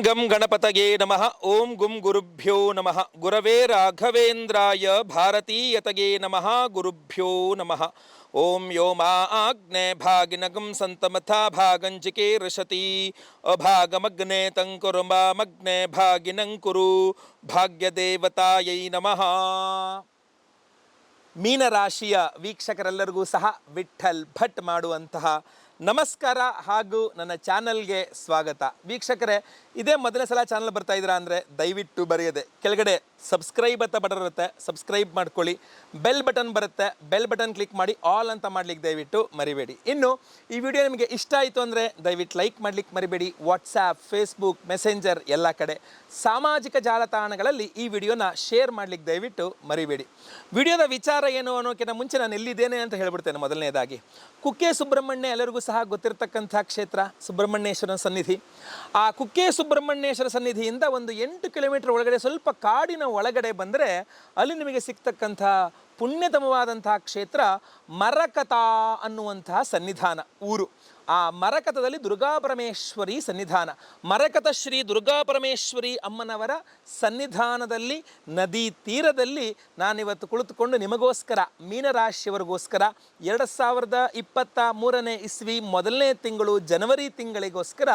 ಗಂ ಗಣಪತಯೇ ನಮಃ. ಓಂ ಗುಂ ಗುರುಭ್ಯೋ ನಮಃ. ಗುರವೇ ರಾಘವೇಂದ್ರಾಯ ಭಾರತೀಯತಯೇ ನಮಃ. ಗುರುಭ್ಯೋ ನಮಃ. ಓಂ ಯೋ ಮಾ ಆಗ್ನೇ ಭಾಗಿನಗಂ ಸಂತಮಥಾ ಭಾಗಂಚಿಕೆ ರಶತಿ ಅಭಾಗಮಗ್ನೆ ತಂಕುರು ಮಾಮಗ್ನೆ ಭಾಗಿನಂಕುರು. ಭಾಗ್ಯದೇವತಾಯೈ ನಮಃ. ಮೀನರಾಶಿಯ ವೀಕ್ಷಕರೆಲ್ಲರಿಗೂ ಸಹ ವಿಠಲ್ ಭಟ್ ಮಾಡುವಂತಹ ನಮಸ್ಕಾರ ಹಾಗೂ ನನ್ನ ಚಾನಲ್ಗೆ ಸ್ವಾಗತ. ವೀಕ್ಷಕರೇ, ಇದೇ ಮೊದಲನೇ ಸಲ ಚಾನಲ್ ಬರ್ತಾ ಇದ್ದೀರಾ ಅಂದರೆ ದಯವಿಟ್ಟು ಬರೆಯದೆ. ಕೆಳಗಡೆ ಸಬ್ಸ್ಕ್ರೈಬ್ ಅಂತ ಬಟನ್ ಇರುತ್ತೆ, ಸಬ್ಸ್ಕ್ರೈಬ್ ಮಾಡ್ಕೊಳ್ಳಿ. ಬೆಲ್ ಬಟನ್ ಬರುತ್ತೆ, ಬೆಲ್ ಬಟನ್ ಕ್ಲಿಕ್ ಮಾಡಿ ಆಲ್ ಅಂತ ಮಾಡ್ಲಿಕ್ಕೆ ದಯವಿಟ್ಟು ಮರಿಬೇಡಿ. ಇನ್ನು, ಈ ವಿಡಿಯೋ ನಿಮಗೆ ಇಷ್ಟ ಆಯಿತು ಅಂದರೆ ದಯವಿಟ್ಟು ಲೈಕ್ ಮಾಡ್ಲಿಕ್ಕೆ ಮರಿಬೇಡಿ. ವಾಟ್ಸಾಪ್ ಫೇಸ್ಬುಕ್ ಮೆಸೆಂಜರ್ ಎಲ್ಲ ಕಡೆ ಸಾಮಾಜಿಕ ಜಾಲತಾಣಗಳಲ್ಲಿ ಈ ವಿಡಿಯೋನ ಶೇರ್ ಮಾಡ್ಲಿಕ್ಕೆ ದಯವಿಟ್ಟು ಮರಿಬೇಡಿ. ವಿಡಿಯೋದ ವಿಚಾರ ಏನು ಅನ್ನೋಕ್ಕಿಂತ ಮುಂಚೆ ನಾನು ಎಲ್ಲಿದ್ದೇನೆ ಅಂತ ಹೇಳ್ಬಿಡ್ತೇನೆ ಮೊದಲನೇದಾಗಿ. ಕುಕ್ಕೆ ಸುಬ್ರಹ್ಮಣ್ಯ ಎಲ್ಲರಿಗೂ ಸಹ ಗೊತ್ತಿರತಕ್ಕಂಥ ಕ್ಷೇತ್ರ ಸುಬ್ರಹ್ಮಣ್ಯೇಶ್ವರನ ಸನ್ನಿಧಿ. ಆ ಕುಕ್ಕೆ ಸುಬ್ರಹ್ಮಣ್ಯೇಶ್ವರ ಸನ್ನಿಧಿಯಿಂದ ಒಂದು ಎಂಟು ಕಿಲೋಮೀಟರ್ ಒಳಗಡೆ ಸ್ವಲ್ಪ ಕಾಡಿನ ಒಳಗಡೆ ಬಂದರೆ ಅಲ್ಲಿ ನಿಮಗೆ ಸಿಗ್ತಕ್ಕಂಥ ಪುಣ್ಯತಮವಾದಂತಹ ಕ್ಷೇತ್ರ ಮರಕತಾ ಅನ್ನುವಂತಹ ಸನ್ನಿಧಾನ ಊರು. ಆ ಮರಕತದಲ್ಲಿ ದುರ್ಗಾಪರಮೇಶ್ವರಿ ಸನ್ನಿಧಾನ. ಮರಕತ ಶ್ರೀ ದುರ್ಗಾಪರಮೇಶ್ವರಿ ಅಮ್ಮನವರ ಸನ್ನಿಧಾನದಲ್ಲಿ, ನದಿ ತೀರದಲ್ಲಿ ನಾನಿವತ್ತು ಕುಳಿತುಕೊಂಡು ನಿಮಗೋಸ್ಕರ, ಮೀನರಾಶಿಯವರಿಗೋಸ್ಕರ, ಎರಡು ಸಾವಿರದ ಇಪ್ಪತ್ತ ಮೂರನೇ ಇಸ್ವಿ ಮೊದಲನೇ ತಿಂಗಳು ಜನವರಿ ತಿಂಗಳಿಗೋಸ್ಕರ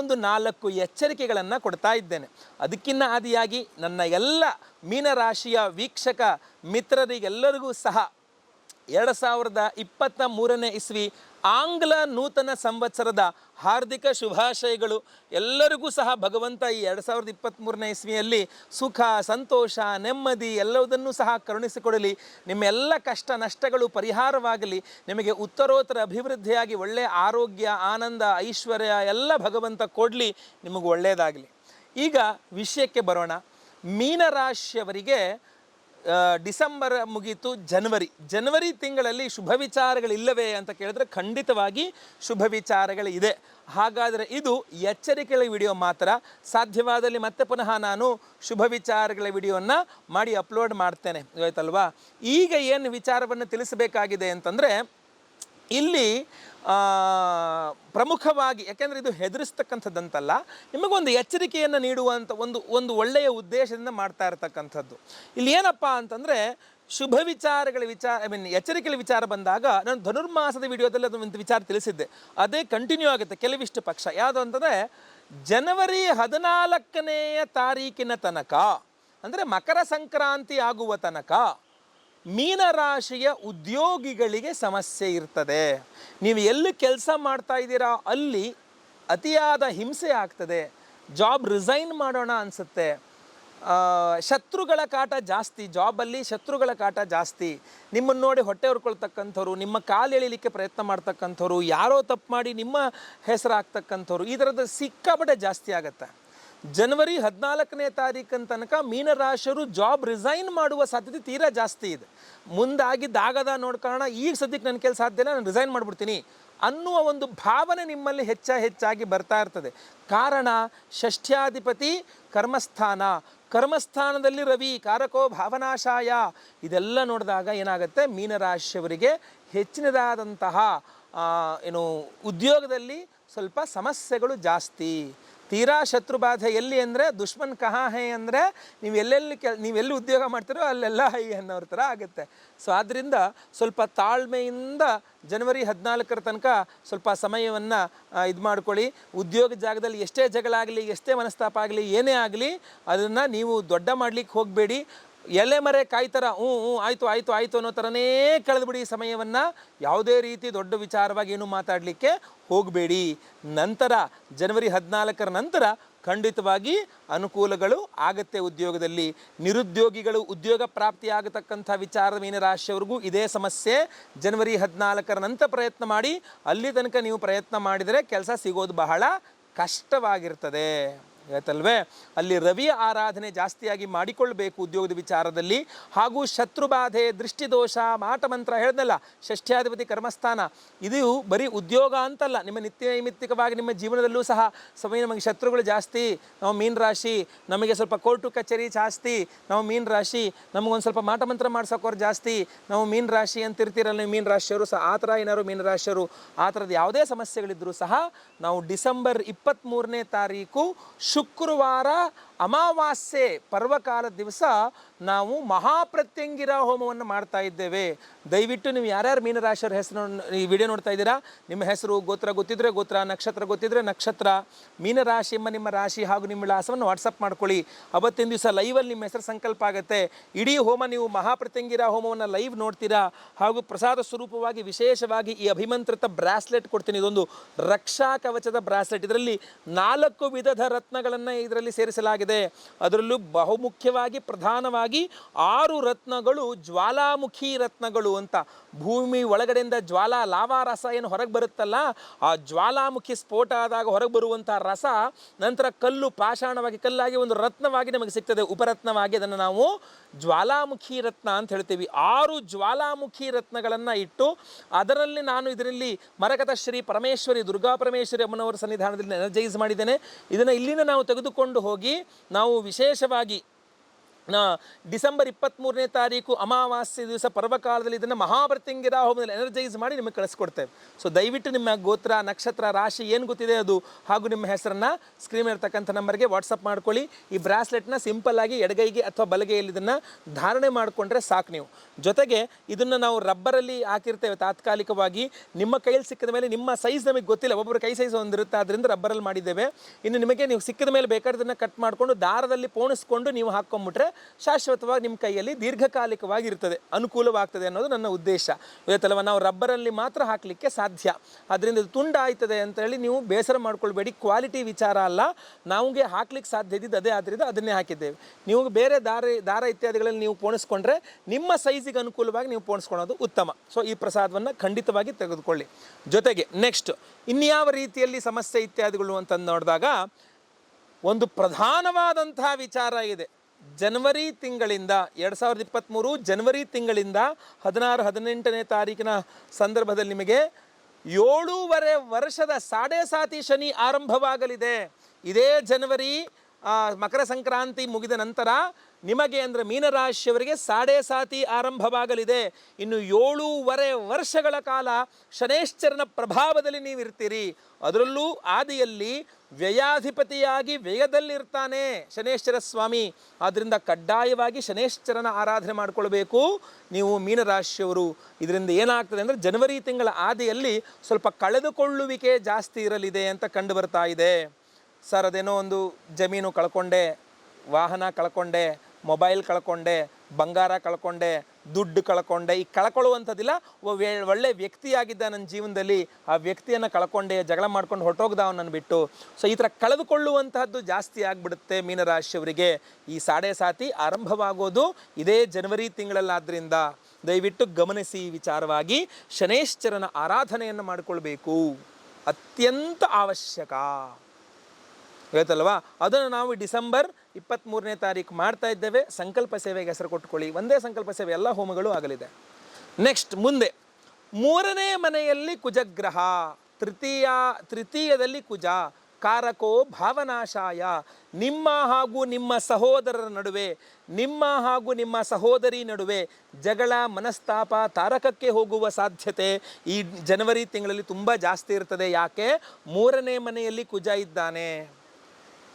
ಒಂದು ನಾಲ್ಕು ಎಚ್ಚರಿಕೆಗಳನ್ನು ಕೊಡ್ತಾ ಇದ್ದೇನೆ. ಅದಕ್ಕಿನ್ನ ಆದಿಯಾಗಿ ನನ್ನ ಎಲ್ಲ ಮೀನರಾಶಿಯ ವೀಕ್ಷಕ ಮಿತ್ರರಿಗೆಲ್ಲರಿಗೂ ಸಹ, ಎರಡು ಸಾವಿರದ ಇಪ್ಪತ್ತ ಮೂರನೇ ಇಸ್ವಿ ಆಂಗ್ಲ ನೂತನ ಸಂವತ್ಸರದ ಹಾರ್ದಿಕ ಶುಭಾಶಯಗಳು. ಎಲ್ಲರಿಗೂ ಸಹ ಭಗವಂತ ಈ ಎರಡು ಸಾವಿರದ ಇಪ್ಪತ್ತ್ಮೂರನೇ ಇಸ್ವಿಯಲ್ಲಿ ಸುಖ, ಸಂತೋಷ, ನೆಮ್ಮದಿ ಎಲ್ಲವುದನ್ನು ಸಹ ಕರುಣಿಸಿಕೊಡಲಿ. ನಿಮ್ಮೆಲ್ಲ ಕಷ್ಟ ನಷ್ಟಗಳು ಪರಿಹಾರವಾಗಲಿ. ನಿಮಗೆ ಉತ್ತರೋತ್ತರ ಅಭಿವೃದ್ಧಿಯಾಗಿ ಒಳ್ಳೆಯ ಆರೋಗ್ಯ, ಆನಂದ, ಐಶ್ವರ್ಯ ಎಲ್ಲ ಭಗವಂತ ಕೊಡಲಿ. ನಿಮಗೆ ಒಳ್ಳೆಯದಾಗಲಿ. ಈಗ ವಿಷಯಕ್ಕೆ ಬರೋಣ. ಮೀನರಾಶಿಯವರಿಗೆ ಡಿಸೆಂಬರ್ ಮುಗೀತು, ಜನವರಿ. ಜನವರಿ ತಿಂಗಳಲ್ಲಿ ಶುಭ ವಿಚಾರಗಳಿಲ್ಲವೇ ಅಂತ ಕೇಳಿದ್ರೆ ಖಂಡಿತವಾಗಿ ಶುಭ ವಿಚಾರಗಳಿದೆ. ಹಾಗಾದರೆ ಇದು ಎಚ್ಚರಿಕೆಗಳ ವಿಡಿಯೋ ಮಾತ್ರ. ಸಾಧ್ಯವಾದಲ್ಲಿ ಮತ್ತೆ ಪುನಃ ನಾನು ಶುಭ ವಿಚಾರಗಳ ವಿಡಿಯೋನ ಮಾಡಿ ಅಪ್ಲೋಡ್ ಮಾಡ್ತೇನೆ. ಆಯ್ತಲ್ವಾ? ಈಗ ಏನು ವಿಚಾರವನ್ನು ತಿಳಿಸಬೇಕಾಗಿದೆ ಅಂತಂದರೆ ಇಲ್ಲಿ ಪ್ರಮುಖವಾಗಿ, ಯಾಕೆಂದರೆ ಇದು ಹೆದರಿಸ್ತಕ್ಕಂಥದ್ದಂತಲ್ಲ, ನಿಮಗೊಂದು ಎಚ್ಚರಿಕೆಯನ್ನು ನೀಡುವಂಥ ಒಂದು ಒಂದು ಒಳ್ಳೆಯ ಉದ್ದೇಶದಿಂದ ಮಾಡ್ತಾ ಇರತಕ್ಕಂಥದ್ದು. ಇಲ್ಲಿ ಏನಪ್ಪ ಅಂತಂದರೆ, ಶುಭ ವಿಚಾರಗಳ ವಿಚಾರ ಐ ಮೀನ್ ಎಚ್ಚರಿಕೆಗಳ ವಿಚಾರ ಬಂದಾಗ, ನಾನು ಧನುರ್ಮಾಸದ ವಿಡಿಯೋದಲ್ಲಿ ಅದೊಂದು ವಿಚಾರ ತಿಳಿಸಿದ್ದೆ. ಅದೇ ಕಂಟಿನ್ಯೂ ಆಗುತ್ತೆ, ಕೆಲವಿಷ್ಟು ಪಕ್ಷ. ಯಾವುದು ಅಂತಂದರೆ, ಜನವರಿ ಹದಿನಾಲ್ಕನೆಯ ತಾರೀಕಿನ ತನಕ, ಅಂದರೆ ಮಕರ ಸಂಕ್ರಾಂತಿ ಆಗುವ ತನಕ ಮೀನರಾಶಿಯ ಉದ್ಯೋಗಿಗಳಿಗೆ ಸಮಸ್ಯೆ ಇರ್ತದೆ. ನೀವು ಎಲ್ಲಿ ಕೆಲಸ ಮಾಡ್ತಾ ಇದ್ದೀರಾ, ಅಲ್ಲಿ ಅತಿಯಾದ ಹಿಂಸೆ ಆಗ್ತದೆ. ಜಾಬ್ ರಿಸೈನ್ ಮಾಡೋಣ ಅನಿಸುತ್ತೆ. ಶತ್ರುಗಳ ಕಾಟ ಜಾಸ್ತಿ, ಜಾಬಲ್ಲಿ ಶತ್ರುಗಳ ಕಾಟ ಜಾಸ್ತಿ. ನಿಮ್ಮನ್ನು ನೋಡಿ ಹೊಟ್ಟೆ ಹೊರ್ಕೊಳ್ತಕ್ಕಂಥವ್ರು, ನಿಮ್ಮ ಕಾಲು ಎಳಿಲಿಕ್ಕೆ ಪ್ರಯತ್ನ ಮಾಡ್ತಕ್ಕಂಥವ್ರು, ಯಾರೋ ತಪ್ಪು ಮಾಡಿ ನಿಮ್ಮ ಹೆಸರು ಆಗ್ತಕ್ಕಂಥವ್ರು ಈ ಥರದ್ದು ಸಿಕ್ಕಾಪಟ್ಟೆ ಜಾಸ್ತಿ ಆಗುತ್ತೆ. ಜನವರಿ ಹದಿನಾಲ್ಕನೇ ತಾರೀಕಿನ ತನಕ ಮೀನರಾಶರು ಜಾಬ್ ರಿಸೈನ್ ಮಾಡುವ ಸಾಧ್ಯತೆ ತೀರಾ ಜಾಸ್ತಿ ಇದೆ. ಮುಂದಾಗಿದ್ದಾಗದ ನೋಡ್ಕೊಳ್ಳೋಣ ಈಗ ಸದ್ಯಕ್ಕೆ ನನ್ನ ಕೆಲಸ ಸಾಧ್ಯ ನಾನು ರಿಸೈನ್ ಮಾಡಿಬಿಡ್ತೀನಿ ಅನ್ನುವ ಒಂದು ಭಾವನೆ ನಿಮ್ಮಲ್ಲಿ ಹೆಚ್ಚ ಹೆಚ್ಚಾಗಿ ಬರ್ತಾ ಇರ್ತದೆ. ಕಾರಣ, ಷಷ್ಠ್ಯಾಧಿಪತಿ ಕರ್ಮಸ್ಥಾನ. ಕರ್ಮಸ್ಥಾನದಲ್ಲಿ ರವಿ, ಕಾರಕೋ ಭಾವನಾಶಾಯ. ಇದೆಲ್ಲ ನೋಡಿದಾಗ ಏನಾಗುತ್ತೆ? ಮೀನರಾಶಿಯವರಿಗೆ ಹೆಚ್ಚಿನದಾದಂತಹ ಏನು, ಉದ್ಯೋಗದಲ್ಲಿ ಸ್ವಲ್ಪ ಸಮಸ್ಯೆಗಳು ಜಾಸ್ತಿ. ತೀರಾ ಶತ್ರು ಬಾಧೆ ಎಲ್ಲಿ ಅಂದರೆ ದುಶ್ಮನ್ ಕಹಾ ಹೈ ಅಂದರೆ ನೀವು ಎಲ್ಲೆಲ್ಲಿ ಕೆಲ್ ನೀವೆಲ್ಲಿ ಉದ್ಯೋಗ ಮಾಡ್ತೀರೋ ಅಲ್ಲೆಲ್ಲ ಹೈ ಅನ್ನೋರ ಥರ ಆಗುತ್ತೆ. ಸೊ ಆದ್ದರಿಂದ ಸ್ವಲ್ಪ ತಾಳ್ಮೆಯಿಂದ ಜನವರಿ ಹದಿನಾಲ್ಕರ ತನಕ ಸ್ವಲ್ಪ ಸಮಯವನ್ನು ಇದು ಮಾಡ್ಕೊಳ್ಳಿ. ಉದ್ಯೋಗ ಜಾಗದಲ್ಲಿ ಎಷ್ಟೇ ಜಗಳ ಆಗಲಿ, ಎಷ್ಟೇ ಮನಸ್ತಾಪ ಆಗಲಿ, ಏನೇ ಆಗಲಿ, ಅದನ್ನು ನೀವು ದೊಡ್ಡ ಮಾಡಲಿಕ್ಕೆ ಹೋಗಬೇಡಿ. ಎಲೆ ಮರೆ ಕಾಯ್ತಾರ, ಹ್ಞೂ ಹ್ಞೂ, ಆಯಿತು ಆಯಿತು ಆಯಿತು ಅನ್ನೋ ಥರನೇ ಕಳೆದುಬಿಡಿ ಸಮಯವನ್ನು. ಯಾವುದೇ ರೀತಿ ದೊಡ್ಡ ವಿಚಾರವಾಗಿ ಏನು ಮಾತಾಡಲಿಕ್ಕೆ ಹೋಗಬೇಡಿ. ನಂತರ, ಜನವರಿ ಹದಿನಾಲ್ಕರ ನಂತರ ಖಂಡಿತವಾಗಿ ಅನುಕೂಲಗಳು ಆಗತ್ತೆ ಉದ್ಯೋಗದಲ್ಲಿ. ನಿರುದ್ಯೋಗಿಗಳು ಉದ್ಯೋಗ ಪ್ರಾಪ್ತಿಯಾಗತಕ್ಕಂಥ ವಿಚಾರದ ಮೀನರಾಶಿಯವರೆಗೂ ಇದೇ ಸಮಸ್ಯೆ. ಜನವರಿ ಹದಿನಾಲ್ಕರ ನಂತರ ಪ್ರಯತ್ನ ಮಾಡಿ, ಅಲ್ಲಿ ತನಕ ನೀವು ಪ್ರಯತ್ನ ಮಾಡಿದರೆ ಕೆಲಸ ಸಿಗೋದು ಬಹಳ ಕಷ್ಟವಾಗಿರ್ತದೆ. ಆಯ್ತಲ್ವೇ ಅಲ್ಲಿ ರವಿಯ ಆರಾಧನೆ ಜಾಸ್ತಿಯಾಗಿ ಮಾಡಿಕೊಳ್ಬೇಕು ಉದ್ಯೋಗದ ವಿಚಾರದಲ್ಲಿ. ಹಾಗೂ ಶತ್ರುಬಾಧೆ ದೃಷ್ಟಿದೋಷ ಮಾಟಮಂತ್ರ ಹೇಳ್ದಲ್ಲ, ಷಷ್ಠ್ಯಾಧಿಪತಿ ಕರ್ಮಸ್ಥಾನ. ಇದು ಬರೀ ಉದ್ಯೋಗ ಅಂತಲ್ಲ, ನಿಮ್ಮ ನಿತ್ಯ ನೈಮಿತ್ತಿಕವಾಗಿ ನಿಮ್ಮ ಜೀವನದಲ್ಲೂ ಸಹ ಸಮಯ ನಮಗೆ ಶತ್ರುಗಳು ಜಾಸ್ತಿ. ನಾವು ಮೀನ್ ರಾಶಿ, ನಮಗೆ ಸ್ವಲ್ಪ ಕೋರ್ಟು ಕಚೇರಿ ಜಾಸ್ತಿ. ನಾವು ಮೀನ್ ರಾಶಿ ನಮಗೊಂದು ಸ್ವಲ್ಪ ಮಾಟಮಂತ್ರ ಮಾಡ್ಸೋಕೋರು ಜಾಸ್ತಿ. ನಾವು ಮೀನ್ ರಾಶಿ ಅಂತ ಇರ್ತೀರಲ್ಲ ನೀವು ಮೀನ್ ರಾಶಿಯವರು ಸಹ, ಆ ಥರ ಏನಾದ್ರು ಮೀನ್ ರಾಶಿಯವರು, ಆ ಥರದ ಯಾವುದೇ ಸಮಸ್ಯೆಗಳಿದ್ದರೂ ಸಹ ನಾವು ಡಿಸೆಂಬರ್ ಇಪ್ಪತ್ತ್ಮೂರನೇ ತಾರೀಕು ಶುಭ ಶುಕ್ರವಾರ ಅಮಾವಾಸ್ಯೆ ಪರ್ವಕಾಲದ ದಿವಸ ನಾವು ಮಹಾಪ್ರತ್ಯಂಗಿರ ಹೋಮವನ್ನು ಮಾಡ್ತಾ ಇದ್ದೇವೆ. ದಯವಿಟ್ಟು ನೀವು ಯಾರ್ಯಾರು ಮೀನರಾಶಿಯವ್ರ ಹೆಸರು ಈ ವಿಡಿಯೋ ನೋಡ್ತಾ ಇದ್ದೀರಾ? ನಿಮ್ಮ ಹೆಸರು ಗೋತ್ರ ಗೊತ್ತಿದ್ರೆ ಗೋತ್ರ, ನಕ್ಷತ್ರ ಗೊತ್ತಿದ್ರೆ ನಕ್ಷತ್ರ. ಮೀನರಾಶಿ ಎಂಬ ನಿಮ್ಮ ರಾಶಿ ಹಾಗೂ ನಿಮ್ಮ ವಿಳಾಸವನ್ನು ವಾಟ್ಸಪ್ ಮಾಡ್ಕೊಳ್ಳಿ. ಅವತ್ತಿನ ದಿವಸ ಲೈವಲ್ಲಿ ನಿಮ್ಮ ಹೆಸರು ಸಂಕಲ್ಪ ಆಗುತ್ತೆ. ಇಡೀ ಹೋಮ ನೀವು ಮಹಾಪ್ರತ್ಯಂಗಿರ ಹೋಮವನ್ನು ಲೈವ್ ನೋಡ್ತೀರಾ? ಹಾಗೂ ಪ್ರಸಾದ ಸ್ವರೂಪವಾಗಿ ವಿಶೇಷವಾಗಿ ಈ ಅಭಿಮಂತ್ರಿತ ಬ್ರಾಸ್ಲೆಟ್ ಕೊಡ್ತೀನಿ. ಇದೊಂದು ರಕ್ಷಾ ಕವಚದ ಬ್ರಾಸ್ಲೆಟ್. ಇದರಲ್ಲಿ ನಾಲ್ಕು ವಿಧದ ರತ್ನಗಳನ್ನು ಇದರಲ್ಲಿ ಸೇರಿಸಲಾಗಿದೆ. ಅದರಲ್ಲೂ ಬಹುಮುಖ್ಯವಾಗಿ ಪ್ರಧಾನವಾಗಿ ಆರು ರತ್ನಗಳು ಜ್ವಾಲಾಮುಖಿ ರತ್ನಗಳು ಅಂತ. ಭೂಮಿ ಒಳಗಡೆಯಿಂದ ಜ್ವಾಲಾ ಲಾವಾ ರಸ ಏನು ಹೊರಗೆ ಬರುತ್ತಲ್ಲ, ಆ ಜ್ವಾಲಾಮುಖಿ ಸ್ಫೋಟ ಆದಾಗ ಹೊರಗೆ ಬರುವಂಥ ರಸ ನಂತರ ಕಲ್ಲು ಪಾಷಾಣವಾಗಿ ಕಲ್ಲಾಗಿ ಒಂದು ರತ್ನವಾಗಿ ನಮಗೆ ಸಿಗ್ತದೆ. ಉಪರತ್ನವಾಗಿ ಅದನ್ನು ನಾವು ಜ್ವಾಲಾಮುಖಿ ರತ್ನ ಅಂತ ಹೇಳ್ತೀವಿ. ಆರು ಜ್ವಾಲಾಮುಖಿ ರತ್ನಗಳನ್ನು ಇಟ್ಟು ಅದರಲ್ಲಿ ನಾನು ಇದರಲ್ಲಿ ಮರಕತ ಶ್ರೀ ಪರಮೇಶ್ವರಿ, ದುರ್ಗಾ ಪರಮೇಶ್ವರಿ ಅಮ್ಮನವರ ಸನ್ನಿಧಾನದಲ್ಲಿ ಎನರ್ಜೈಸ್ ಮಾಡಿದ್ದೇನೆ. ಇದನ್ನು ಇಲ್ಲಿಂದ ನಾವು ತೆಗೆದುಕೊಂಡು ಹೋಗಿ ನಾವು ವಿಶೇಷವಾಗಿ ಡಿಸೆಂಬರ್ ಇಪ್ಪತ್ತ್ಮೂರನೇ ತಾರೀಕು ಅಮಾವಾಸ್ಯೆ ದಿವಸ ಪರ್ವಕಾಲದಲ್ಲಿ ಇದನ್ನು ಮಹಾಭೃತ್ಯಂಗಿರ ಹೋಮದಲ್ಲಿ ಎನರ್ಜೈಸ್ ಮಾಡಿ ನಿಮಗೆ ಕಳಿಸ್ಕೊಡ್ತೇವೆ. ಸೊ ದಯವಿಟ್ಟು ನಿಮ್ಮ ಗೋತ್ರ, ನಕ್ಷತ್ರ, ರಾಶಿ ಏನು ಗೊತ್ತಿದೆ ಅದು ಹಾಗೂ ನಿಮ್ಮ ಹೆಸರನ್ನು ಸ್ಕ್ರೀನ್ ಇರ್ತಕ್ಕಂಥ ನಂಬರ್ಗೆ ವಾಟ್ಸಪ್ ಮಾಡ್ಕೊಳ್ಳಿ. ಈ ಬ್ರಾಸ್ಲೆಟ್ನ ಸಿಂಪಲ್ ಆಗಿ ಎಡಗೈಗೆ ಅಥವಾ ಬಲಗೈಯಲ್ಲಿ ಇದನ್ನು ಧಾರಣೆ ಮಾಡಿಕೊಂಡ್ರೆ ಸಾಕು ನೀವು. ಜೊತೆಗೆ ಇದನ್ನು ನಾವು ರಬ್ಬರಲ್ಲಿ ಹಾಕಿರ್ತೇವೆ ತಾತ್ಕಾಲಿಕವಾಗಿ. ನಿಮ್ಮ ಕೈಯಲ್ಲಿ ಸಿಕ್ಕಿದ ಮೇಲೆ ನಿಮ್ಮ ಸೈಜ್ ನಮಗೆ ಗೊತ್ತಿಲ್ಲ. ಒಬ್ಬೊಬ್ಬರ ಕೈ ಸೈಜ್ ಒಂದಿರುತ್ತೆ ಅದರಿಂದ ರಬ್ಬರಲ್ಲಿ ಮಾಡಿದ್ದೇವೆ. ಇನ್ನು ನಿಮಗೆ ನೀವು ಸಿಕ್ಕಿದ ಮೇಲೆ ಬೇಕಾದದನ್ನು ಕಟ್ ಮಾಡಿಕೊಂಡು ದಾರದಲ್ಲಿ ಪೋಣಿಸ್ಕೊಂಡು ನೀವು ಹಾಕ್ಕೊಂಬಿಟ್ರೆ ಶಾಶ್ವತವಾಗಿ ನಿಮ್ಮ ಕೈಯಲ್ಲಿ ದೀರ್ಘಕಾಲಿಕವಾಗಿರ್ತದೆ, ಅನುಕೂಲವಾಗ್ತದೆ ಅನ್ನೋದು ನನ್ನ ಉದ್ದೇಶ. ಇವತ್ತಲ್ವ ನಾವು ರಬ್ಬರಲ್ಲಿ ಮಾತ್ರ ಹಾಕಲಿಕ್ಕೆ ಸಾಧ್ಯ. ಅದರಿಂದ ಇದು ತುಂಡ ಆಯ್ತದೆ ಅಂತ ಹೇಳಿ ನೀವು ಬೇಸರ ಮಾಡ್ಕೊಳ್ಬೇಡಿ. ಕ್ವಾಲಿಟಿ ವಿಚಾರ ಅಲ್ಲ ನಮಗೆ ಹಾಕ್ಲಿಕ್ಕೆ ಸಾಧ್ಯ ಇದ್ದಿದ್ದು ಅದೇ ಆದ್ದರಿಂದ ಅದನ್ನೇ ಹಾಕಿದ್ದೇವೆ. ನೀವು ಬೇರೆ ದಾರ ದಾರ ಇತ್ಯಾದಿಗಳಲ್ಲಿ ನೀವು ಪೋಣಿಸ್ಕೊಂಡ್ರೆ ನಿಮ್ಮ ಸೈಜಿಗೆ ಅನುಕೂಲವಾಗಿ ನೀವು ಪೋಣಿಸ್ಕೊಳೋದು ಉತ್ತಮ. ಸೊ ಈ ಪ್ರಸಾದವನ್ನು ಖಂಡಿತವಾಗಿ ತೆಗೆದುಕೊಳ್ಳಿ. ಜೊತೆಗೆ ನೆಕ್ಸ್ಟ್ ಇನ್ಯಾವ ರೀತಿಯಲ್ಲಿ ಸಮಸ್ಯೆ ಇತ್ಯಾದಿಗಳು ಅಂತ ನೋಡಿದಾಗ, ಒಂದು ಪ್ರಧಾನವಾದಂತಹ ವಿಚಾರ ಇದೆ. ಜನವರಿ ತಿಂಗಳಿಂದ, ಎರಡು ಸಾವಿರದ ಇಪ್ಪತ್ತ್ಮೂರು ಜನವರಿ ತಿಂಗಳಿಂದ ಹದಿನಾರು, ಹದಿನೆಂಟನೇ ತಾರೀಕಿನ ಸಂದರ್ಭದಲ್ಲಿ ನಿಮಗೆ ಏಳೂವರೆ ವರ್ಷದ ಸಾಡೆ ಸಾತಿ ಶನಿ ಆರಂಭವಾಗಲಿದೆ. ಇದೇ ಜನವರಿ ಮಕರ ಸಂಕ್ರಾಂತಿ ಮುಗಿದ ನಂತರ ನಿಮಗೆ ಅಂದರೆ ಮೀನರಾಶಿಯವರಿಗೆ ಸಾಡೆ ಸಾತಿ ಆರಂಭವಾಗಲಿದೆ. ಇನ್ನು ಏಳೂವರೆ ವರ್ಷಗಳ ಕಾಲ ಶನೇಶ್ಚರನ ಪ್ರಭಾವದಲ್ಲಿ ನೀವಿರ್ತೀರಿ. ಅದರಲ್ಲೂ ಆದಿಯಲ್ಲಿ ವ್ಯಯಾಧಿಪತಿಯಾಗಿ ವ್ಯಯದಲ್ಲಿರ್ತಾನೆ ಶನೇಶ್ವರ ಸ್ವಾಮಿ ಆದ್ದರಿಂದ ಕಡ್ಡಾಯವಾಗಿ ಶನೇಶ್ವರನ ಆರಾಧನೆ ಮಾಡಿಕೊಳ್ಬೇಕು. ನೀವು ಮೀನರಾಶಿಯವರು, ಇದರಿಂದ ಏನಾಗ್ತದೆ ಅಂದರೆ ಜನವರಿ ತಿಂಗಳ ಆದಿಯಲ್ಲಿ ಸ್ವಲ್ಪ ಕಳೆದುಕೊಳ್ಳುವಿಕೆ ಜಾಸ್ತಿ ಇರಲಿದೆ ಅಂತ ಕಂಡು ಬರ್ತಾ ಇದೆ. ಸರ್, ಅದೇನೋ ಒಂದು ಜಮೀನು ಕಳ್ಕೊಂಡೆ, ವಾಹನ ಕಳ್ಕೊಂಡೆ ಮೊಬೈಲ್ ಕಳ್ಕೊಂಡೆ, ಬಂಗಾರ ಕಳ್ಕೊಂಡೆ, ದುಡ್ಡು ಕಳ್ಕೊಂಡೆ, ಈ ಕಳ್ಕೊಳ್ಳುವಂಥದ್ದಿಲ್ಲ. ಒಳ್ಳೆ ವ್ಯಕ್ತಿಯಾಗಿದ್ದ ನನ್ನ ಜೀವನದಲ್ಲಿ ಆ ವ್ಯಕ್ತಿಯನ್ನು ಕಳ್ಕೊಂಡೆ, ಜಗಳ ಮಾಡ್ಕೊಂಡು ಹೊರಟೋಗ್ದ ಅವನನ್ನು ಬಿಟ್ಟು. ಸೊ ಈ ಥರ ಕಳೆದುಕೊಳ್ಳುವಂತಹದ್ದು ಜಾಸ್ತಿ ಆಗಿಬಿಡುತ್ತೆ ಮೀನರಾಶಿಯವರಿಗೆ. ಈ ಸಾಡೆ ಸಾತಿ ಆರಂಭವಾಗೋದು ಇದೇ ಜನವರಿ ತಿಂಗಳಲ್ಲಾದ್ದರಿಂದ ದಯವಿಟ್ಟು ಗಮನಿಸಿ ವಿಚಾರವಾಗಿ ಶನೇಶ್ಚರನ ಆರಾಧನೆಯನ್ನು ಮಾಡಿಕೊಳ್ಬೇಕು. ಅತ್ಯಂತ ಅವಶ್ಯಕ. ಗೊತ್ತಲ್ವಾ? ಅದನ್ನು ನಾವು ಡಿಸೆಂಬರ್ ಇಪ್ಪತ್ತ್ಮೂರನೇ ತಾರೀಕು ಮಾಡ್ತಾ ಇದ್ದೇವೆ. ಸಂಕಲ್ಪ ಸೇವೆಗೆ ಹೆಸರು ಕೊಟ್ಕೊಳ್ಳಿ ಒಂದೇ ಸಂಕಲ್ಪ ಸೇವೆ, ಎಲ್ಲ ಹೋಮಗಳು ಆಗಲಿದೆ. ನೆಕ್ಸ್ಟ್ ಮುಂದೆ. ಮೂರನೇ ಮನೆಯಲ್ಲಿ ಕುಜಗ್ರಹ, ತೃತೀಯ, ತೃತೀಯದಲ್ಲಿ ಕುಜ, ಕಾರಕೋ ಭಾವನಾಶಾಯ. ನಿಮ್ಮ ಹಾಗೂ ನಿಮ್ಮ ಸಹೋದರರ ನಡುವೆ, ನಿಮ್ಮ ಹಾಗೂ ನಿಮ್ಮ ಸಹೋದರಿ ನಡುವೆ ಜಗಳ, ಮನಸ್ತಾಪ, ತಾರಕಕ್ಕೆ ಹೋಗುವ ಸಾಧ್ಯತೆ ಈ ಜನವರಿ ತಿಂಗಳಲ್ಲಿ ತುಂಬ ಜಾಸ್ತಿ ಇರ್ತದೆ. ಯಾಕೆ? ಮೂರನೇ ಮನೆಯಲ್ಲಿ ಕುಜ ಇದ್ದಾನೆ.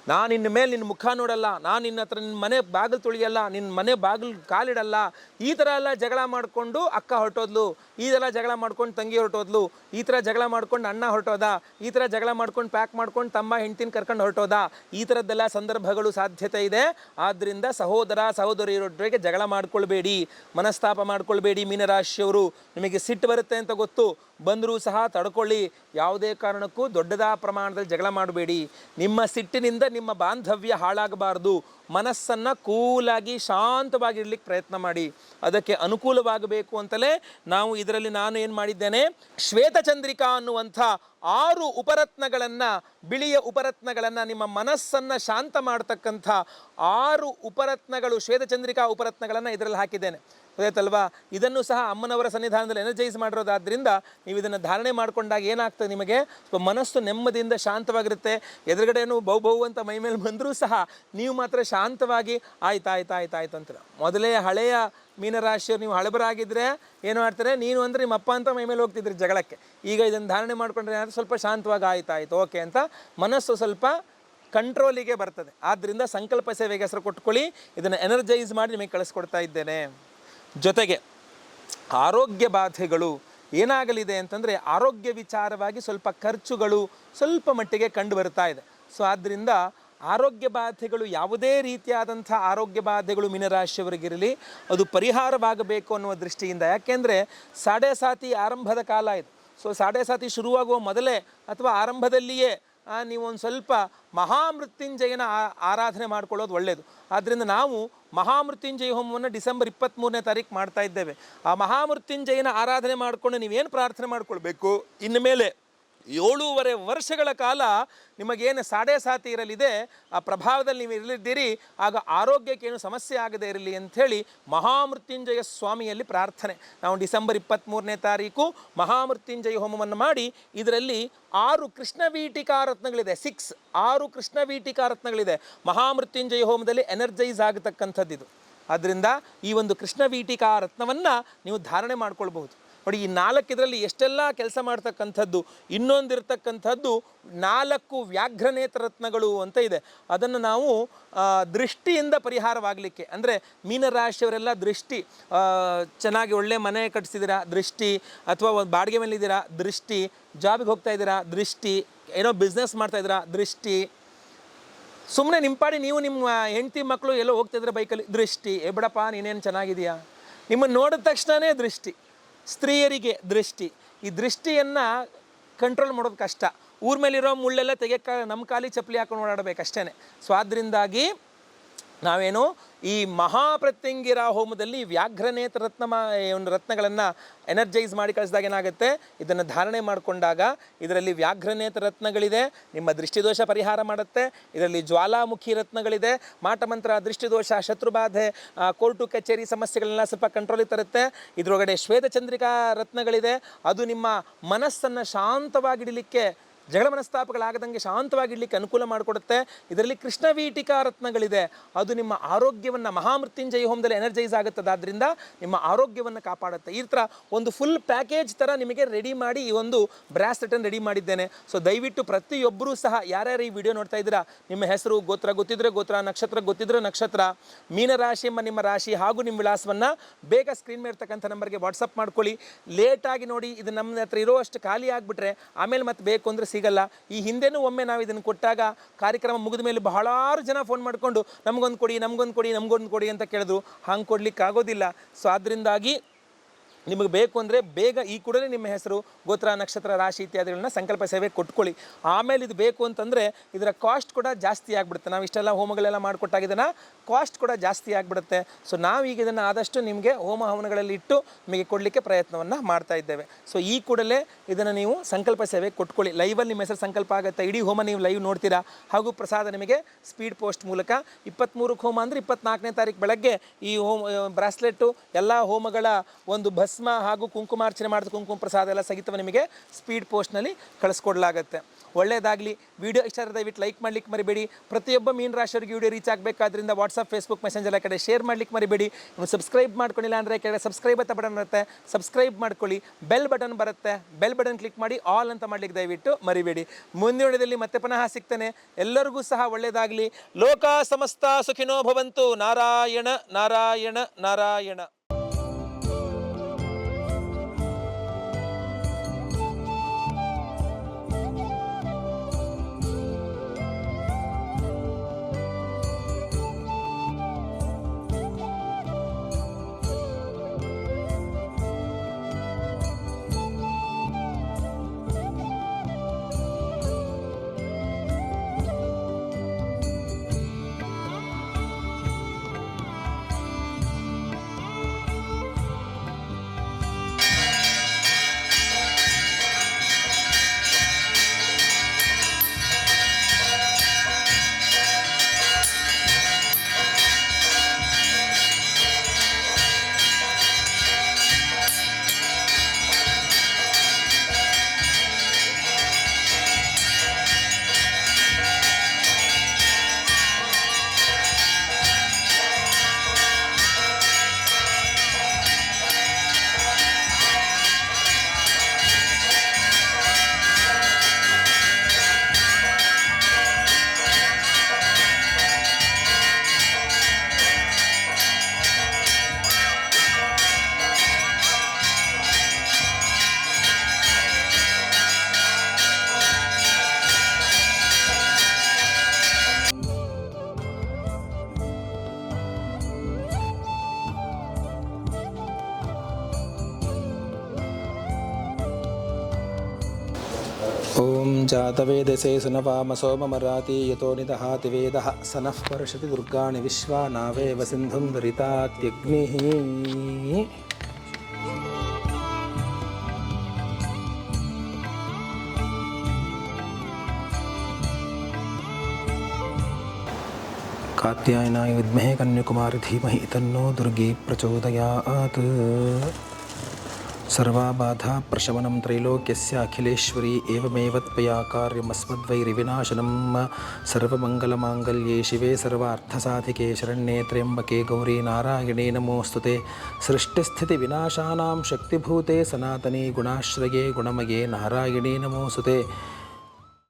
ನಾನು ನಿನ್ನ ಮೇಲೆ ನಿನ್ನ ಮುಖ ನೋಡಲ್ಲ, ನಾನು ನಿನ್ನ ಹತ್ರ ನಿನ್ನ ಮನೆ ಬಾಗಿಲು ತುಳಿಯಲ್ಲ, ನಿನ್ನ ಮನೆ ಬಾಗಿಲು ಕಾಲಿಡಲ್ಲ, ಈ ಥರ ಎಲ್ಲ ಜಗಳ ಮಾಡಿಕೊಂಡು ಅಕ್ಕ ಹೊರಟೋದ್ಲು. ಈ ಜಗಳ ಮಾಡ್ಕೊಂಡು ತಂಗಿ ಹೊರಟೋದ್ಲು, ಈ ಥರ ಜಗಳ ಮಾಡ್ಕೊಂಡು ಅಣ್ಣ ಹೊರಟೋದ, ಈ ಥರ ಜಗಳ ಮಾಡ್ಕೊಂಡು ಪ್ಯಾಕ್ ಮಾಡ್ಕೊಂಡು ತಮ್ಮ ಹೆಂಡ್ತಿನ ಕರ್ಕೊಂಡು ಹೊರಟೋದ, ಈ ಥರದ್ದೆಲ್ಲ ಸಂದರ್ಭಗಳು ಸಾಧ್ಯತೆ ಇದೆ. ಆದ್ದರಿಂದ ಸಹೋದರ, ಸಹೋದರಿಯರೊಟ್ಟಿಗೆ ಜಗಳ ಮಾಡ್ಕೊಳ್ಬೇಡಿ, ಮನಸ್ತಾಪ ಮಾಡ್ಕೊಳ್ಬೇಡಿ ಮೀನರಾಶಿಯವರು. ನಿಮಗೆ ಸಿಟ್ಟು ಬರುತ್ತೆ ಅಂತ ಗೊತ್ತು, ಬಂದರೂ ಸಹ ತಡ್ಕೊಳ್ಳಿ. ಯಾವುದೇ ಕಾರಣಕ್ಕೂ ದೊಡ್ಡದ ಪ್ರಮಾಣದಲ್ಲಿ ಜಗಳ ಮಾಡಬೇಡಿ. ನಿಮ್ಮ ಸಿಟ್ಟಿನಿಂದ ನಿಮ್ಮ ಬಾಂಧವ್ಯ ಹಾಳಾಗಬಾರ್ದು. ಮನಸ್ಸನ್ನು ಕೂಲಾಗಿ ಶಾಂತವಾಗಿರ್ಲಿಕ್ಕೆ ಪ್ರಯತ್ನ ಮಾಡಿ. ಅದಕ್ಕೆ ಅನುಕೂಲವಾಗಬೇಕು ಅಂತಲೇ ನಾವು ಇದರಲ್ಲಿ ನಾನು ಏನು ಮಾಡಿದ್ದೇನೆ? ಶ್ವೇತಚಂದ್ರಿಕಾ ಅನ್ನುವಂಥ ಆರು ಉಪರತ್ನಗಳನ್ನು, ಬಿಳಿಯ ಉಪರತ್ನಗಳನ್ನು ನಿಮ್ಮ ಮನಸ್ಸನ್ನು ಶಾಂತ ಮಾಡ್ತಕ್ಕಂಥ ಆರು ಉಪರತ್ನಗಳು ಶ್ವೇತಚಂದ್ರಿಕಾ ಉಪರತ್ನಗಳನ್ನು ಇದರಲ್ಲಿ ಹಾಕಿದ್ದೇನೆ. ಗೊತ್ತಾಯ್ತಲ್ವಾ? ಇದನ್ನು ಸಹ ಅಮ್ಮನವರ ಸನ್ನಿಧಾನದಲ್ಲಿ ಎನರ್ಜೈಸ್ ಮಾಡಿರೋದಾದ್ರಿಂದ ನೀವು ಇದನ್ನು ಧಾರಣೆ ಮಾಡಿಕೊಂಡಾಗ ಏನಾಗ್ತದೆ ನಿಮಗೆ? ಮನಸ್ಸು ನೆಮ್ಮದಿಯಿಂದ ಶಾಂತವಾಗಿರುತ್ತೆ. ಎದುರುಗಡೆನೂ ಬೌ ಬೌ ಅಂತ ಮೈ ಮೇಲೆ ಬಂದರೂ ಸಹ ನೀವು ಮಾತ್ರ ಶಾಂತವಾಗಿ ಆಯ್ತು ಆಯ್ತು ಆಯ್ತು ಆಯ್ತು ಅಂತ. ಮೊದಲೇ ಹಳೆಯ ಮೀನರಾಶಿಯರು ನೀವು ಹಳಬರಾಗಿದ್ದರೆ ಏನು ಮಾಡ್ತಾರೆ? ನೀನು ಅಂದರೆ ನಿಮ್ಮ ಅಪ್ಪ ಅಂತ ಮೈ ಮೇಲೆ ಹೋಗ್ತಿದ್ರಿ ಜಗಳಕ್ಕೆ. ಈಗ ಇದನ್ನು ಧಾರಣೆ ಮಾಡಿಕೊಂಡ್ರೆ ಏನಾದರೂ ಸ್ವಲ್ಪ ಶಾಂತವಾಗಿ ಆಯ್ತು ಆಯ್ತು, ಓಕೆ ಅಂತ ಮನಸ್ಸು ಸ್ವಲ್ಪ ಕಂಟ್ರೋಲಿಗೆ ಬರ್ತದೆ. ಆದ್ದರಿಂದ ಸಂಕಲ್ಪ ಸೇವೆಗೆ ಹೆಸರು ಕೊಟ್ಕೊಳ್ಳಿ. ಇದನ್ನು ಎನರ್ಜೈಸ್ ಮಾಡಿ ನಿಮಗೆ ಕಳಿಸ್ಕೊಡ್ತಾ ಇದ್ದೇನೆ. ಜೊತೆಗೆ ಆರೋಗ್ಯ ಬಾಧೆಗಳು ಏನಾಗಲಿದೆ ಅಂತಂದರೆ ಆರೋಗ್ಯ ವಿಚಾರವಾಗಿ ಸ್ವಲ್ಪ ಖರ್ಚುಗಳು ಸ್ವಲ್ಪ ಮಟ್ಟಿಗೆ ಕಂಡು ಬರ್ತಾ ಇದೆ. ಸೊ ಆದ್ದರಿಂದ ಆರೋಗ್ಯ ಬಾಧೆಗಳು ಯಾವುದೇ ರೀತಿಯಾದಂಥ ಆರೋಗ್ಯ ಬಾಧೆಗಳು ಮೀನರಾಶಿಯವರಿಗಿರಲಿ, ಅದು ಪರಿಹಾರವಾಗಬೇಕು ಅನ್ನುವ ದೃಷ್ಟಿಯಿಂದ, ಯಾಕೆಂದರೆ ಸಾಡೆ ಸಾತಿ ಆರಂಭದ ಕಾಲ ಇದು. ಸೊ ಸಾಡೆ ಸಾತಿ ಶುರುವಾಗುವ ಮೊದಲೇ ಅಥವಾ ಆರಂಭದಲ್ಲಿಯೇ ನೀವು ಒಂದು ಸ್ವಲ್ಪ ಮಹಾಮೃತ್ಯುಂಜಯನ ಆರಾಧನೆ ಮಾಡ್ಕೊಳ್ಳೋದು ಒಳ್ಳೆಯದು ಆದ್ದರಿಂದ ನಾವು ಮಹಾಮೃತ್ಯುಂಜಯ ಹೋಮವನ್ನು ಡಿಸೆಂಬರ್ ಇಪ್ಪತ್ತ್ಮೂರನೇ ತಾರೀಕು ಮಾಡ್ತಾ ಇದ್ದೇವೆ. ಆ ಮಹಾಮೃತ್ಯುಂಜಯನ ಆರಾಧನೆ ಮಾಡಿಕೊಂಡು ನೀವೇನು ಪ್ರಾರ್ಥನೆ ಮಾಡ್ಕೊಳ್ಬೇಕು? ಇನ್ನು ಮೇಲೆ. ಏಳೂವರೆ ವರ್ಷಗಳ ಕಾಲ ನಿಮಗೇನು ಸಾಡೆ ಸಾತಿ ಇರಲಿದೆ, ಆ ಪ್ರಭಾವದಲ್ಲಿ ನೀವು ಇರಲಿದ್ದೀರಿ, ಆಗ ಆರೋಗ್ಯಕ್ಕೇನು ಸಮಸ್ಯೆ ಆಗದೇ ಇರಲಿ ಅಂಥೇಳಿ ಮಹಾಮೃತ್ಯುಂಜಯ ಸ್ವಾಮಿಯಲ್ಲಿ ಪ್ರಾರ್ಥನೆ. ನಾವು ಡಿಸೆಂಬರ್ ಇಪ್ಪತ್ತ್ಮೂರನೇ ತಾರೀಕು ಮಹಾಮೃತ್ಯುಂಜಯ ಹೋಮವನ್ನು ಮಾಡಿ, ಇದರಲ್ಲಿ ಆರು ಕೃಷ್ಣವೀಟಿಕಾ ರತ್ನಗಳಿದೆ, ಸಿಕ್ಸ್, ಆರು ಕೃಷ್ಣವೀಟಿಕಾ ರತ್ನಗಳಿದೆ. ಮಹಾಮೃತ್ಯುಂಜಯ ಹೋಮದಲ್ಲಿ ಎನರ್ಜೈಸ್ ಆಗತಕ್ಕಂಥದ್ದಿದು. ಆದ್ದರಿಂದ ಈ ಒಂದು ಕೃಷ್ಣವೀಟಿಕಾ ರತ್ನವನ್ನು ನೀವು ಧಾರಣೆ ಮಾಡ್ಕೊಳ್ಬಹುದು. ನೋಡಿ, ಈ ನಾಲ್ಕು ಇದರಲ್ಲಿ ಎಷ್ಟೆಲ್ಲ ಕೆಲಸ ಮಾಡ್ತಕ್ಕಂಥದ್ದು, ಇನ್ನೊಂದಿರ್ತಕ್ಕಂಥದ್ದು ನಾಲ್ಕು ವ್ಯಾಘ್ರನೇತ್ರ ರತ್ನಗಳು ಅಂತ ಇದೆ. ಅದನ್ನು ನಾವು ದೃಷ್ಟಿಯಿಂದ ಪರಿಹಾರವಾಗಲಿಕ್ಕೆ, ಅಂದರೆ ಮೀನರಾಶಿಯವರೆಲ್ಲ ದೃಷ್ಟಿ ಚೆನ್ನಾಗಿ ಒಳ್ಳೆ ಮನೆ ಕಟ್ಟಿಸಿದ್ದೀರಾ ದೃಷ್ಟಿ, ಅಥವಾ ಒಂದು ಬಾಡಿಗೆ ಮೇಲೆ ಇದ್ದೀರಾ ದೃಷ್ಟಿ, ಜಾಬಿಗೆ ಹೋಗ್ತಾ ಇದ್ದೀರಾ, ದೃಷ್ಟಿ, ಏನೋ ಬಿಸ್ನೆಸ್ ಮಾಡ್ತಾ ಇದ್ದೀರಾ, ದೃಷ್ಟಿ. ಸುಮ್ಮನೆ ನಿಂಪಾಡಿ ಪಾಡಿ ನೀವು ನಿಮ್ಮ ಹೆಂಡತಿ ಮಕ್ಕಳು ಎಲ್ಲೋ ಹೋಗ್ತಾ ಇದ್ರೆ ಬೈಕಲ್ಲಿ, ದೃಷ್ಟಿ ಬಿಡಪ್ಪ, ನೀನೇನು ಚೆನ್ನಾಗಿದೆಯಾ ನಿಮ್ಮನ್ನು ನೋಡಿದ ತಕ್ಷಣವೇ ದೃಷ್ಟಿ. ಸ್ತ್ರೀಯರಿಗೆ ದೃಷ್ಟಿ. ಈ ದೃಷ್ಟಿಯನ್ನು ಕಂಟ್ರೋಲ್ ಮಾಡೋದು ಕಷ್ಟ. ಊರ ಮೇಲಿರೋ ಮುಳ್ಳೆಲ್ಲ ತೆಗೆಯಕ್ಕೆ ನಮ್ಮ ಖಾಲಿ ಚಪ್ಪಲಿ ಹಾಕೊಂಡು ಓಡಾಡಬೇಕು ಅಷ್ಟೇ ಸೊ ಆದ್ದರಿಂದಾಗಿ ನಾವೇನು ಈ ಮಹಾಪ್ರತ್ಯಂಗಿರ ಹೋಮದಲ್ಲಿ ವ್ಯಾಘ್ರನೇತ್ರ ರತ್ನ ಒಂದು ರತ್ನಗಳನ್ನು ಎನರ್ಜೈಸ್ ಮಾಡಿ ಕಳಿಸಿದಾಗ ಏನಾಗುತ್ತೆ? ಇದನ್ನು ಧಾರಣೆ ಮಾಡಿಕೊಂಡಾಗ ಇದರಲ್ಲಿ ವ್ಯಾಘ್ರನೇತ್ರ ರತ್ನಗಳಿದೆ, ನಿಮ್ಮ ದೃಷ್ಟಿದೋಷ ಪರಿಹಾರ ಮಾಡುತ್ತೆ. ಇದರಲ್ಲಿ ಜ್ವಾಲಾಮುಖಿ ರತ್ನಗಳಿದೆ, ಮಾಟಮಂತ್ರ, ದೃಷ್ಟಿದೋಷ, ಶತ್ರುಬಾಧೆ ಕೋರ್ಟು, ಕಚೇರಿ ಸಮಸ್ಯೆಗಳನ್ನ ಸ್ವಲ್ಪ ಕಂಟ್ರೋಲಿಗೆ ತರುತ್ತೆ. ಇದರೊಳಗಡೆ ಶ್ವೇತಚಂದ್ರಿಕಾ ರತ್ನಗಳಿದೆ. ಅದು ನಿಮ್ಮ ಮನಸ್ಸನ್ನು ಶಾಂತವಾಗಿಡಲಿಕ್ಕೆ ಜಗಳ ಮನಸ್ತಾಪಗಳಾಗದಂಗೆ ಶಾಂತವಾಗಿಡ್ಲಿಕ್ಕೆ ಅನುಕೂಲ ಮಾಡಿಕೊಡುತ್ತೆ. ಇದರಲ್ಲಿ ಕೃಷ್ಣವೀಟಿಕಾ ರತ್ನಗಳಿದೆ. ಅದು ನಿಮ್ಮ ಆರೋಗ್ಯವನ್ನು ಮಹಾಮೃತ್ಯುಂಜಯ ಹೋಮದಲ್ಲಿ ಎನರ್ಜೈಸ್ ಆಗುತ್ತದೆ. ಆದ್ದರಿಂದ ನಿಮ್ಮ ಆರೋಗ್ಯವನ್ನು ಕಾಪಾಡುತ್ತೆ. ಈ ಥರ ಒಂದು ಫುಲ್ ಪ್ಯಾಕೇಜ್ ಥರ ನಿಮಗೆ ರೆಡಿ ಮಾಡಿ ಈ ಒಂದು ಬ್ರಾಸ್ಲೆಟನ್ನು ರೆಡಿ ಮಾಡಿದ್ದೇನೆ. ಸೊ ದಯವಿಟ್ಟು ಪ್ರತಿಯೊಬ್ಬರೂ ಸಹ ಯಾರ್ಯಾರು ಈ ವಿಡಿಯೋ ನೋಡ್ತಾ ಇದ್ದೀರಾ? ನಿಮ್ಮ ಹೆಸರು, ಗೋತ್ರ ಗೊತ್ತಿದ್ರೆ ಗೋತ್ರ, ನಕ್ಷತ್ರ ಗೊತ್ತಿದ್ರೆ ನಕ್ಷತ್ರ ಮೀನರಾಶಿ ಎಂಬ ನಿಮ್ಮ ರಾಶಿ ಹಾಗೂ ನಿಮ್ಮ ವಿಳಾಸವನ್ನು ಬೇಗ ಸ್ಕ್ರೀನ್ ಮೇಲೆ ಇರ್ತಕ್ಕಂಥ ನಂಬರ್ಗೆ ವಾಟ್ಸಪ್ ಮಾಡ್ಕೊಳ್ಳಿ. ಲೇಟಾಗಿ ನೋಡಿ, ಇದು ನಮ್ಮ ಹತ್ರ ಇರೋ ಅಷ್ಟು ಖಾಲಿ ಆಗಿಬಿಟ್ರೆ ಆಮೇಲೆ ಮತ್ತೆ ಬೇಕು ಅಂದರೆ ಸಿಗಲ್ಲ ಈ ಹಿಂದೆನೂ ಒಮ್ಮೆ ನಾವು ಇದನ್ನು ಕೊಟ್ಟಾಗ ಕಾರ್ಯಕ್ರಮ ಮುಗಿದ ಮೇಲೆ ಬಹಳಾರು ಜನ ಫೋನ್ ಮಾಡಿಕೊಂಡು ನಮಗೊಂದು ಕೊಡಿ ನಮಗೊಂದು ಕೊಡಿ ನಮಗೊಂದು ಕೊಡಿ ಅಂತ ಕೇಳಿದ್ರು. ಹಂಗೆ ಕೊಡ್ಲಿಕ್ಕೆ ಆಗೋದಿಲ್ಲ ಸೊ ಆದ್ದರಿಂದಾಗಿ ನಿಮಗೆ ಬೇಕು ಅಂದರೆ ಬೇಗ ಈ ಕೂಡಲೇ ನಿಮ್ಮ ಹೆಸರು, ಗೋತ್ರ, ನಕ್ಷತ್ರ, ರಾಶಿ ಇತ್ಯಾದಿಗಳನ್ನ ಸಂಕಲ್ಪ ಸೇವೆ ಕೊಟ್ಕೊಳ್ಳಿ. ಆಮೇಲೆ ಇದು ಬೇಕು ಅಂತಂದರೆ ಇದರ ಕಾಸ್ಟ್ ಕೂಡ ಜಾಸ್ತಿ ಆಗಿಬಿಡುತ್ತೆ. ನಾವು ಇಷ್ಟೆಲ್ಲ ಹೋಮಗಳೆಲ್ಲ ಮಾಡಿಕೊಟ್ಟಾಗ ಇದನ್ನು ಕಾಸ್ಟ್ ಕೂಡ ಜಾಸ್ತಿ ಆಗಿಬಿಡುತ್ತೆ. ಸೊ ನಾವೀಗ ಇದನ್ನು ಆದಷ್ಟು ನಿಮಗೆ ಹೋಮ ಹವನಗಳಲ್ಲಿ ಇಟ್ಟು ನಿಮಗೆ ಕೊಡಲಿಕ್ಕೆ ಪ್ರಯತ್ನವನ್ನು ಮಾಡ್ತಾ ಇದ್ದೇವೆ. ಸೊ ಈ ಕೂಡಲೇ ಇದನ್ನು ನೀವು ಸಂಕಲ್ಪ ಸೇವೆ ಕೊಟ್ಕೊಳ್ಳಿ. ಲೈವಲ್ಲಿ ನಿಮ್ಮ ಹೆಸರು ಸಂಕಲ್ಪ ಆಗುತ್ತೆ. ಇಡೀ ಹೋಮ ನೀವು ಲೈವ್ ನೋಡ್ತೀರಾ? ಹಾಗೂ ಪ್ರಸಾದ ನಿಮಗೆ ಸ್ಪೀಡ್ ಪೋಸ್ಟ್ ಮೂಲಕ ಇಪ್ಪತ್ತ್ಮೂರಕ್ಕೆ ಹೋಮ ಅಂದರೆ ಇಪ್ಪತ್ನಾಲ್ಕನೇ ತಾರೀಕು ಬೆಳಗ್ಗೆ ಈ ಹೋಮ ಬ್ರಾಸ್ಲೆಟ್ಟು ಎಲ್ಲ ಹೋಮಗಳ ಒಂದು ಭಸ್ಮ ಹಾಗೂ ಕುಂಕುಮಾರ್ಚನೆ ಮಾಡಿದ ಕುಂಕುಮ ಪ್ರಸಾದ ಎಲ್ಲ ಸಹಿತವ ನಿಮಗೆ ಸ್ಪೀಡ್ ಪೋಸ್ಟ್ನಲ್ಲಿ ಕಳಿಸ್ಕೊಡ್ಲಾಗತ್ತೆ. ಒಳ್ಳೆಯದಾಗಲಿ ವಿಡಿಯೋ ಇಷ್ಟ ದಯವಿಟ್ಟು ಲೈಕ್ ಮಾಡ್ಲಿಕ್ಕೆ ಮರಿಬೇಡಿ. ಪ್ರತಿಯೊಬ್ಬ ಮೀನ್ ರಾಶಿಯವರಿಗೆ ವಿಡಿಯೋ ರೀಚ್ ಆಗಬೇಕಾದ್ರಿಂದ ವಾಟ್ಸಪ್ ಫೇಸ್ಬುಕ್ ಮೆಸೆಂಜರ್ ಕಡೆ ಶೇರ್ ಮಾಡ್ಲಿಕ್ಕೆ ಮರಿಬೇಡಿ. ನೀವು ಸಬ್ಸ್ಕ್ರೈಬ್ ಮಾಡ್ಕೊಂಡಿಲ್ಲ ಅಂದರೆ ಕೆಳಗೆ ಸಬ್ಸ್ಕ್ರೈಬ್ ಅಂತ ಬಟನ್ ಬರುತ್ತೆ. ಸಬ್ಸ್ಕ್ರೈಬ್ ಮಾಡ್ಕೊಳ್ಳಿ. ಬೆಲ್ ಬಟನ್ ಬರುತ್ತೆ. ಬೆಲ್ ಬಟನ್ ಕ್ಲಿಕ್ ಮಾಡಿ ಆಲ್ ಅಂತ ಮಾಡ್ಲಿಕ್ಕೆ ದಯವಿಟ್ಟು ಮರಿಬೇಡಿ. ಮುಂದಿನ ವಿಡಿಯೋದಲ್ಲಿ ಮತ್ತೆ ಪುನಃ ಸಿಗ್ತೇನೆ. ಎಲ್ಲರಿಗೂ ಸಹ ಒಳ್ಳೆಯದಾಗಲಿ ಲೋಕ ಸಮಸ್ತ ಸುಖಿನೋ ಭವಂತು. ನಾರಾಯಣ ನಾರಾಯಣ ನಾರಾಯಣ. जातवेदसे सुनवाम सोममराति यतो निदहाति वेदः स नः पर्षति दुर्गाणि विश्वा नावेव सिन्धुं दरितात्यग्निः कात्यायनाय विद्महे कन्याकुमारी धीमहि तन्नो दुर्गे प्रचोदयात् ಸರ್ವಾಬಾಧಾ ಪ್ರಶಮನ ತ್ರೈಲೋಕ್ಯಸ್ಯ ಅಖಿಲೇಶ್ವರಿ ಏವಮೇವ ತ್ವಯಾ ಕಾರ್ಯಮಸ್ಮದ್ವೈರಿವಿನಾಶನಂ ಸರ್ವಮಂಗಲಮಾಂಗಲ್ಯೇ ಶಿವೆ ಸರ್ವಾರ್ಥಸಾಧಿಕೆ ಶರಣ್ಯೇ ತ್ರ್ಯಂಬಕೆ ಗೌರಿ ನಾರಾಯಣೇ ನಮೋಸ್ತುತೆ ಸೃಷ್ಟಿಸ್ಥಿತಿ ವಿನಾಶಾನಾಂ ಶಕ್ತಿಭೂತೆ ಸನಾತನಿ ಗುಣಾಶ್ರಯೇ ಗುಣಮಯೇ ನಾರಾಯಣೇ ನಮೋಸ್ತುತೆ